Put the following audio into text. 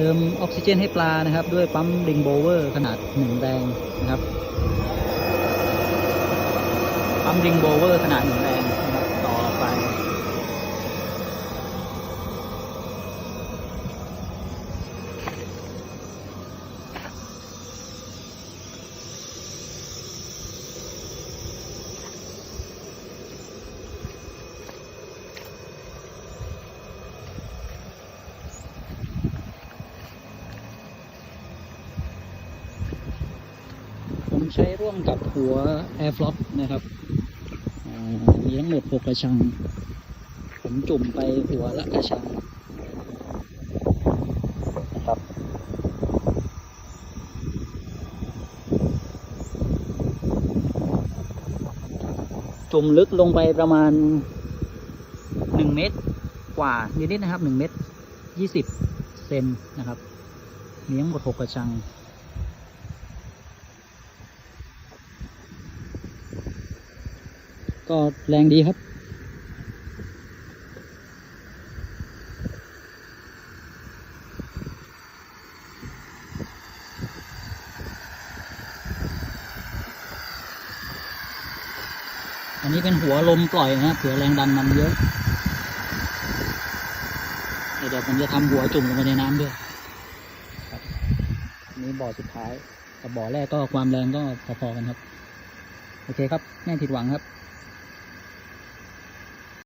เติมออกซิเจนให้ปลานะครับ ด้วยปั๊มดิงโบเวอร์ขนาดหนึ่งแรงนะครับปั๊มดิงโบเวอร์ขนาดหนึ่งแรงต่อไป ใช้ร่วมกับหัว Air f l o p นะครับมีทั้งหมด 6 กระชัง ผมจุ่มไปหัวละกระชังนะครับจุ่มลึกลงไปประมาณ 1 เมตรกว่านิดๆนะครับ 1 เมตร 20 เซนนะครับ มีทั้งหมด 6 กระชัง ก็แรงดีครับ อันนี้เป็นหัวลมปล่อยนะเผื่อแรงดันมันเยอะเดี๋ยวผมจะทำหัวจุ่มลงไปในน้ำด้วยนนี้บ่อสุดท้าย กับบ่อแรกก็ความแรงก็พอๆกันครับ โอเคครับไม่ผิดหวังครับ